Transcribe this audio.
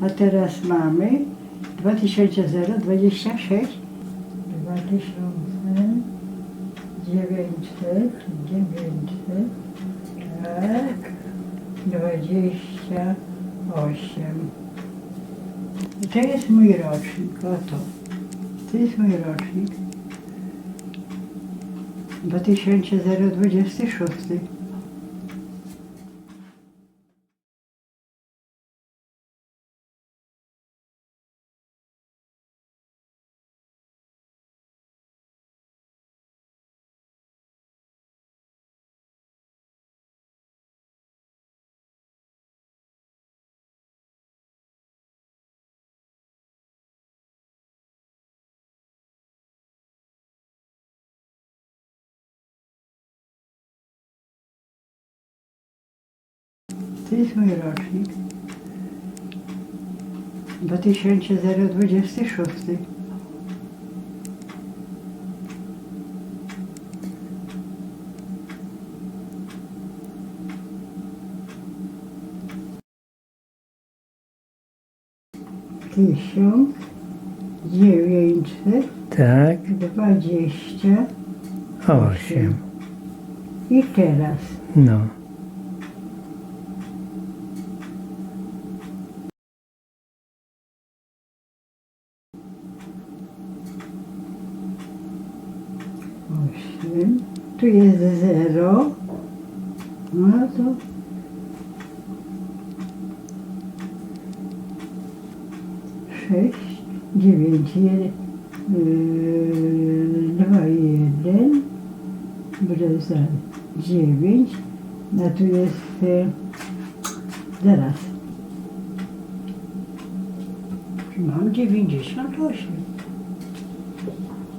A teraz mamy 2026 2900 900 tak 28 I to jest mój rocznik, oto. To jest mój rocznik. 2026. To jest mój rocznik. 2026. Tysiąc dziewięćset Tak, dwadzieścia osiem. i teraz No. Osiem, tu jest zero, no to sześć, dziewięć, jeden, yy, dwa, jeden, brezal, dziewięć, a tu jest, yy, zaraz, mam dziewięćdziesiąt osiem.